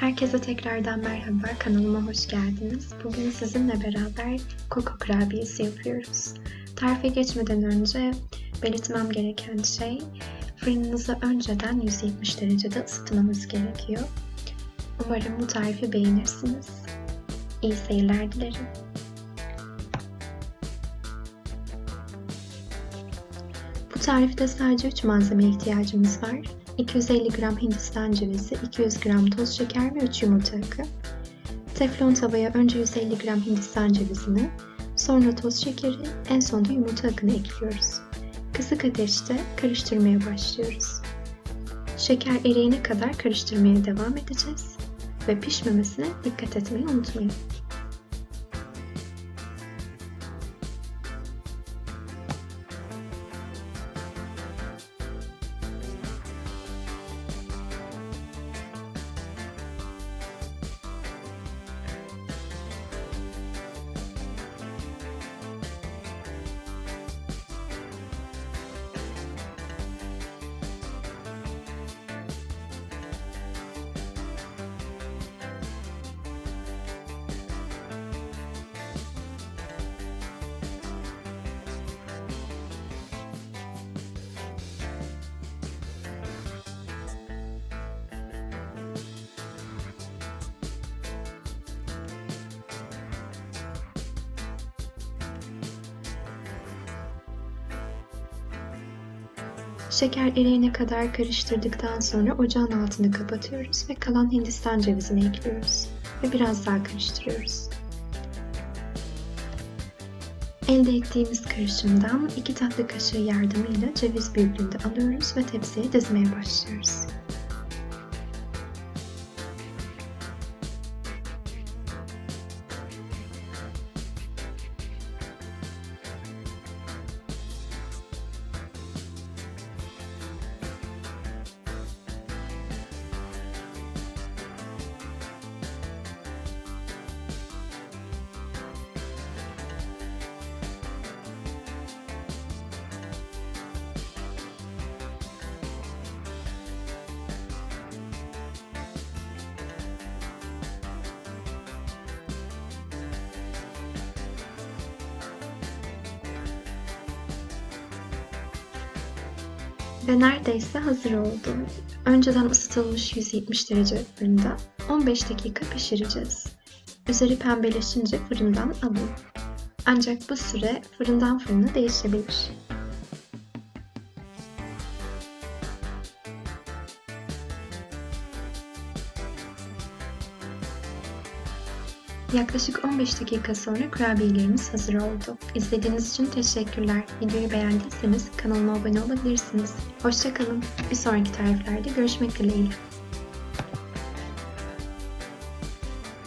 Herkese tekrardan merhaba, kanalıma hoş geldiniz. Bugün sizinle beraber koko kurabiyesi yapıyoruz. Tarife geçmeden önce belirtmem gereken şey, fırınınızı önceden 170 derecede ısıtmanız gerekiyor. Umarım bu tarifi beğenirsiniz. İyi seyirler dilerim. Bu tarifte sadece 3 malzemeye ihtiyacımız var. 250 gram hindistan cevizi, 200 gram toz şeker ve 3 yumurta akı. Teflon tavaya önce 150 gram hindistan cevizini, sonra toz şekeri, en sonunda yumurta akını ekliyoruz. Kısık ateşte karıştırmaya başlıyoruz. Şeker eriyene kadar karıştırmaya devam edeceğiz ve pişmemesine dikkat etmeyi unutmayın. Şeker eriyene kadar karıştırdıktan sonra ocağın altını kapatıyoruz ve kalan hindistan cevizini ekliyoruz ve biraz daha karıştırıyoruz. Elde ettiğimiz karışımdan 2 tatlı kaşığı yardımıyla ceviz büyüklüğünde alıyoruz ve tepsiye dizmeye başlıyoruz. Ve neredeyse hazır oldu. Önceden ısıtılmış 170 derece fırında 15 dakika pişireceğiz. Üzeri pembeleşince fırından alın. Ancak bu süre fırından fırına değişebilir. Yaklaşık 15 dakika sonra kurabiyelerimiz hazır oldu. İzlediğiniz için teşekkürler. Videoyu beğendiyseniz kanalıma abone olabilirsiniz. Hoşçakalın. Bir sonraki tariflerde görüşmek dileğiyle.